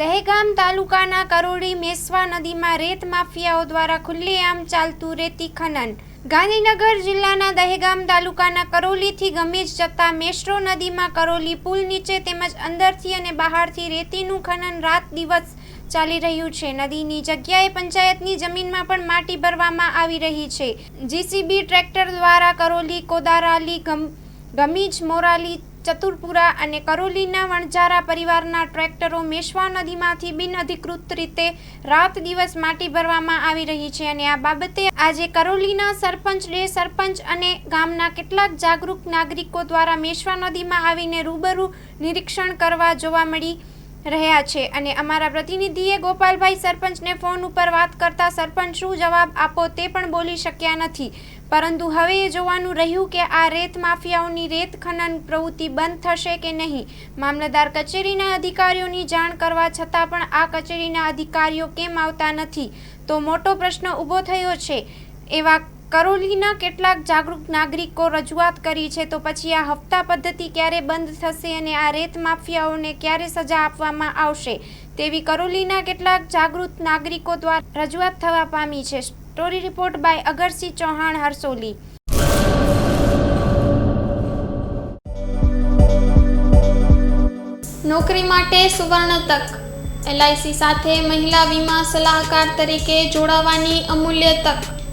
દહેગામ તાલુકાના કરોડી મેસવા નદીમાં રેત માફિયાઓ દ્વારા ખુલ્લેઆમ ચાલતું રેતી ખનન. ગાંધીનગર જિલ્લાના દહેગામ તાલુકાના કરોલીથી ગમીજ જતા મેશ્રો નદીમાં કરોલી પુલ નીચે તેમજ અંદરથી અને બહારથી રેતીનું ખનન રાત દિવસ ચાલી રહ્યું છે. નદીની જગ્યાએ પંચાયતની જમીનમાં પણ માટી ભરવામાં આવી રહી છે. જીસીબી ટ્રેક્ટર દ્વારા કરોલી, કોદારાલી, ગમ, ગમીજ, મોરાલી ચતુરપુરા અને કરોલીના વણજારા પરિવારના ટ્રેક્ટરો મેશ્વા નદીમાંથી બિનઅધિકૃત રીતે રાત દિવસ માટી ભરવામાં આવી રહી છે અને આ બાબતે આજે કરોલીના સરપંચ, ડે સરપંચ અને ગામના કેટલાક જાગૃત નાગરિકો દ્વારા મેશ્વા નદીમાં આવીને રૂબરૂ નિરીક્ષણ કરવા જોવા મળી. રહ્યા છે અને અમારા પ્રતિનિધિએ ગોપાલભાઈ સરપંચને ફોન ઉપર વાત કરતા સરપંચ શું જવાબ આપો તે પણ બોલી શક્યા નથી. પરંતુ હવે એ જોવાનું રહ્યું કે આ રેત માફિયાઓની રેત ખનન પ્રવૃત્તિ બંધ થશે કે નહીં. મામલતદાર કચેરીના અધિકારીઓની જાણ કરવા છતાં પણ આ કચેરીના અધિકારીઓ કેમ આવતા નથી? તો મોટો પ્રશ્ન ઊભો થયો છે. એવા કરોલીના કેટલાક જાગૃત નાગરિકો રજૂઆત કરી છે તો પછી આ હપ્તા પદ્ધતિ ક્યારે બંધ થશે અને આ રેત માફિયાઓને ક્યારે સજા આપવામાં આવશે તેવી કરોલીના કેટલાક જાગૃત નાગરિકો દ્વારા રજૂઆત થવા પામી છે. Story report by Agarsinh Chauhan, Harsoli. નોકરી માટે સુવર્ણ તક. એલઆઈસી સાથે મહિલા વીમા સલાહકાર તરીકે જોડાવાની અમૂલ્ય તક.